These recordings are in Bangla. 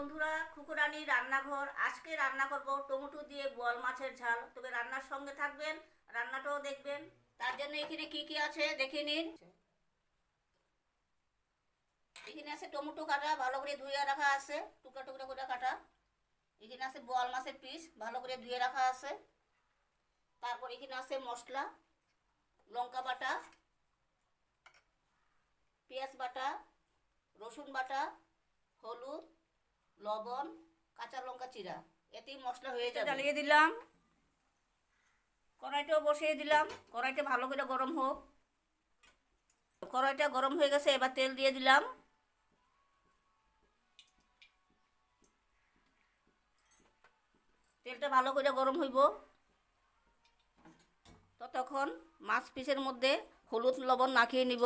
বন্ধুরা খুকুরানি রান্নাঘর। আজকে রান্না করব টমেটো দিয়ে বোয়াল মাছের ঝাল। তবে রান্নার সঙ্গে থাকবেন, রান্নাটাও দেখবেন। তার জন্য এখানে কি কি আছে দেখে নিন। এখানে আছে টমেটো কাটা, ভালো করে ধুয়ে রাখা আছে, টুকরা টুকরা করে কাটা। এখানে আছে বোয়াল মাছের পিস, ভালো করে ধুয়ে রাখা আছে। তারপর এখানে আছে মশলা, লঙ্কা বাটা, পেঁয়াজ বাটা, রসুন বাটা, হলুদ লবণ কাঁচা লঙ্কা চিরা এতেই মশলা হয়ে যাবে। জ্বালিয়ে দিলাম। কড়াইটাও বসিয়ে দিলাম। কড়াইটা ভালো করে গরম হোক। কড়াইটা গরম হয়ে গেছে এবার তেল দিয়ে দিলাম। তেলটা ভালো করে গরম হইব। ততক্ষণ মাছ পিসের মধ্যে হলুদ লবণ মাখিয়ে নিব।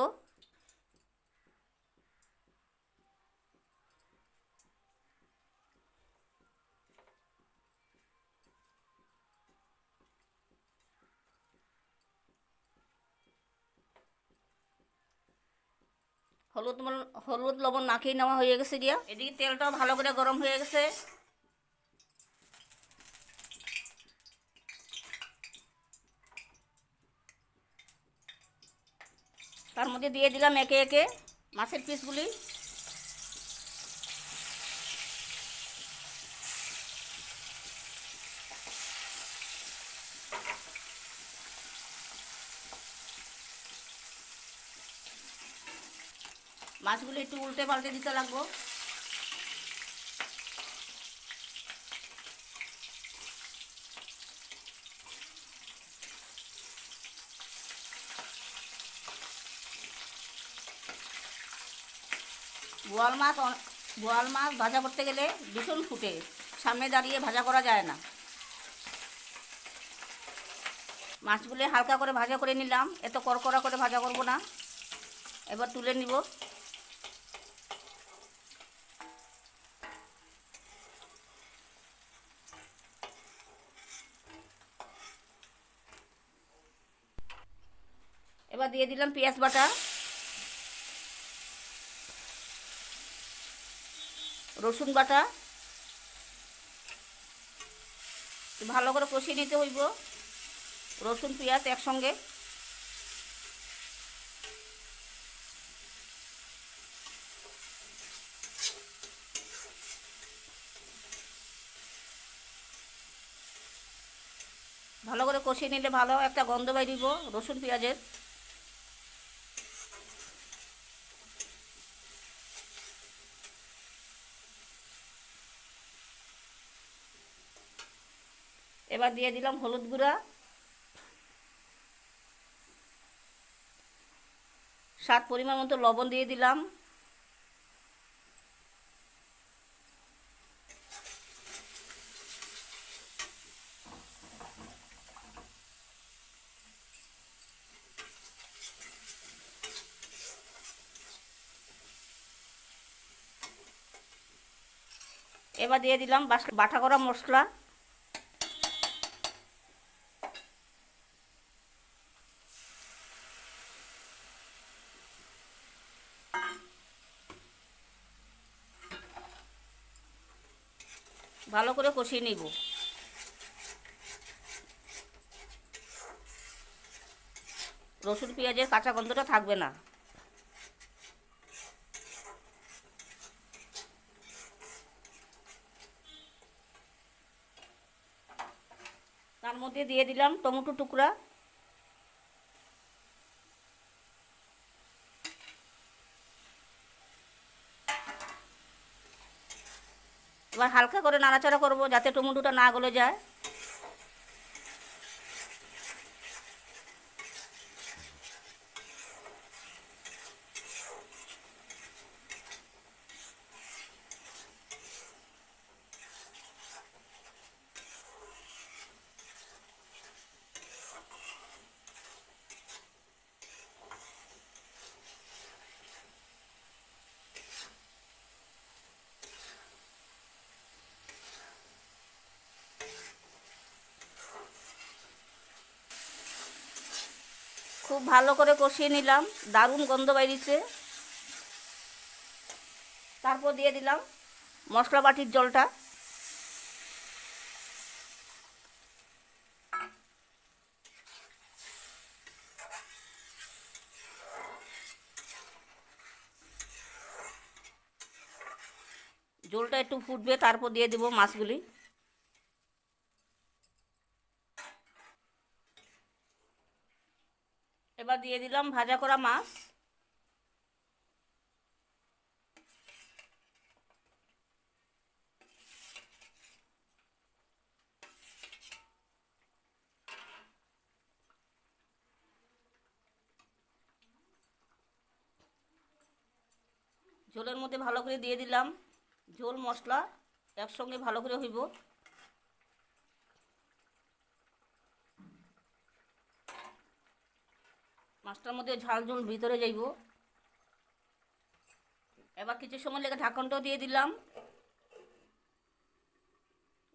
হলুদ হলুদ লবণ মাখিয়ে নেওয়া হয়ে গেছে দিয়া। এদিকে তেলটাও ভালো করে গরম হয়ে গেছে। তার মধ্যে দিয়ে দিলাম একে একে মাছের পিসগুলি। মাছগুলো একটু উল্টে পাল্টে দিতে লাগবো। বোয়াল মাছ বোয়াল মাছ ভাজা করতে গেলে ভীষণ ফুটে। সামনে দাঁড়িয়ে ভাজা করা যায় না। মাছগুলো হালকা করে ভাজা করে নিলাম। এত করকরা করে ভাজা করব না। এবার তুলে নিব এবার দিয়ে দিলাম পেঁয়াজ বাটা। রসুন বাটা। ভালো করে কষিয়ে নিতে হইব। রসুন, পেঁয়াজ একসঙ্গে। ভালো করে কষিয়ে নিলে ভালো একটা গন্ধ বাইরিব রসুন, পেঁয়াজের। এবার দিয়ে দিলাম হলুদ গুঁড়া, স্বাদ পরিমাণ মতো লবণ দিয়ে দিলাম। এবার দিয়ে দিলাম বাটা করা মশলা। ভালো করে কষিয়ে নিব। রসুন, পেঁয়াজের কাঁচা গন্ধটা থাকবে না। তার মধ্যে দিয়ে দিলাম টমেটো টুকরা। এবার হালকা করে নাড়াচাড়া করব যাতে টমেটোটা না গলে যায়। খুব ভালো করে কষিয়ে নিলাম। দারুণ গন্ধ বাইরিছে তারপর দিয়ে দিলাম মশলা বাটির জলটা। জলটা একটু ফুটবে, তারপর দিয়ে দেবো মাছগুলি। এবার দিয়ে দিলাম ভাজা করা মাছ। ঝোলের মধ্যে ভালো করে দিয়ে দিলাম। ঝোল, মশলা একসঙ্গে ভালো করে হইব। মাছটার মধ্যে ঝাল ঝোল ভিতরে যাইব। এবার কিছু সময় লেগে ঢাকনটাও দিয়ে দিলাম।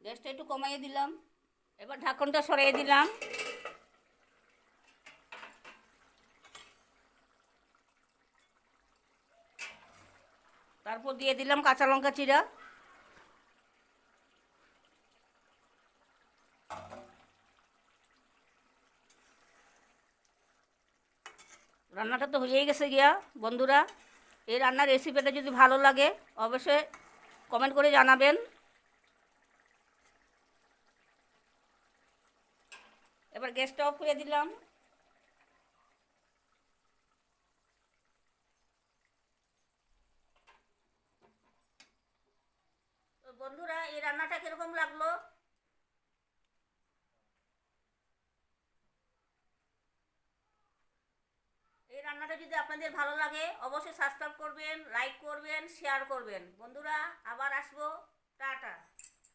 গ্যাসটা একটু কমাইয়ে দিলাম। এবার ঢাকনটা সরিয়ে দিলাম। তারপর দিয়ে দিলাম কাঁচা লঙ্কা চিরা রান্নাটা তো হয়েই গেছে গিয়া, বন্ধুরা। এই রান্নার রেসিপিটা যদি ভালো লাগে, অবশ্যই কমেন্ট করে জানাবেন। এবার গ্যাসটা অফ করে দিলাম। রান্নাটা যদি আপনাদের ভালো লাগে, অবশ্যই সাবস্ক্রাইব করবেন লাইক করবেন শেয়ার করবেন। বন্ধুরা, আবার আসব। টাটা।